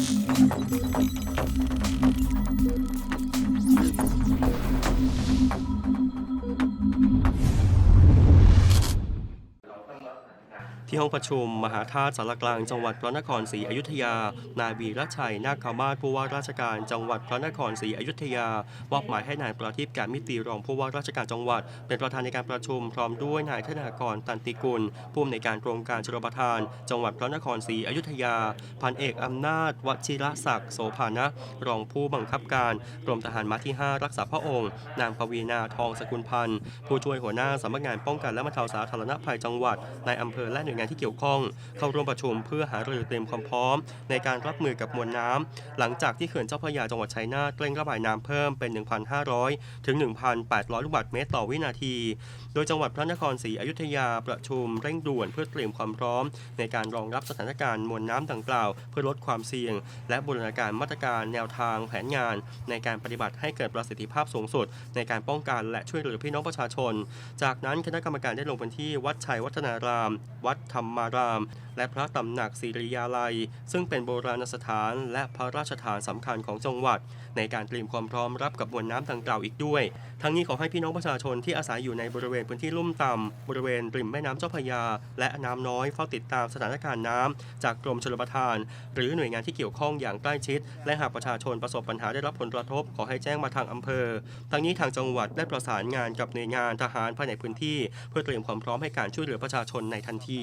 Thank you. ที่ห้องประชุมมหาธาตุสารกลางจังหวัดพระนครศรีอยุธยา นายวีรชัยนาคมาศผู้ว่าราชการจังหวัดพระนครศรีอยุธยามอบหมายให้นายประทีปการมิตรีรองผู้ว่าราชการจังหวัด เป็นประธานในการประชุมพร้อมด้วยนายธนากรตันติกุลผู้อำนวยการโครงการชลประทาน จังหวัดพระนครศรีอยุธยา พันเอกอำนาจวชิรศักดิ์โสภานะ รองผู้บังคับการกรมทหารม้าที่ 5 รักษาพระองค์ นางปวีนาทองสกุลพันธ์ผู้ช่วยหัวหน้าสำนักงานป้องกันและบรรเทาสาธารณภัยจังหวัดในอำเภอและหน่วยงานที่เกี่ยวข้อง เข้าร่วมประชุมเพื่อหารือเตรียมความพร้อม ในการรับมือกับมวลน้ำหลังจากที่เขื่อนเจ้าพระยาจังหวัดชัยนาทเร่งระบายน้ำเพิ่มเป็น 1,500 ถึง 1,800 ลูกบาศก์เมตรต่อวินาที โดยจังหวัดพระนครศรีอยุธยาประชุมเร่งด่วนเพื่อเตรียมความพร้อม ในการรองรับสถานการณ์มวลน้ำดังกล่าว เพื่อลดความเสี่ยง และบูรณาการมาตรการแนวทางแผนงาน ในการปฏิบัติให้เกิดประสิทธิภาพสูงสุด ในการป้องกันและช่วยเหลือพี่น้องประชาชน จากนั้นคณะกรรมการได้ลงพื้นที่วัดชัยวัฒนาราม วัดธรรมาราม และพระตำหนักศิริยาลัย ซึ่งเป็นโบราณสถานและพระราชฐานสำคัญของจังหวัด ในการเตรียมความพร้อมรับกับมวลน้ำดังกล่าวอีกด้วย ทั้งนี้ขอให้พี่น้องประชาชนที่อาศัยอยู่ในบริเวณพื้นที่ลุ่มต่ำบริเวณริมแม่น้ำเจ้าพระยา และน้ำน้อยเฝ้าติดตามสถานการณ์น้ำจากกรมชลประทาน หรือหน่วยงานที่เกี่ยวข้องอย่างใกล้ชิด และหากประชาชนประสบปัญหาได้รับผลกระทบ ขอให้แจ้งมาทางอำเภอ ทั้งนี้ทางจังหวัดได้ประสานงานกับหน่วยงานทหารภายในพื้นที่ เพื่อเตรียมความพร้อมให้การช่วยเหลือประชาชนในทันที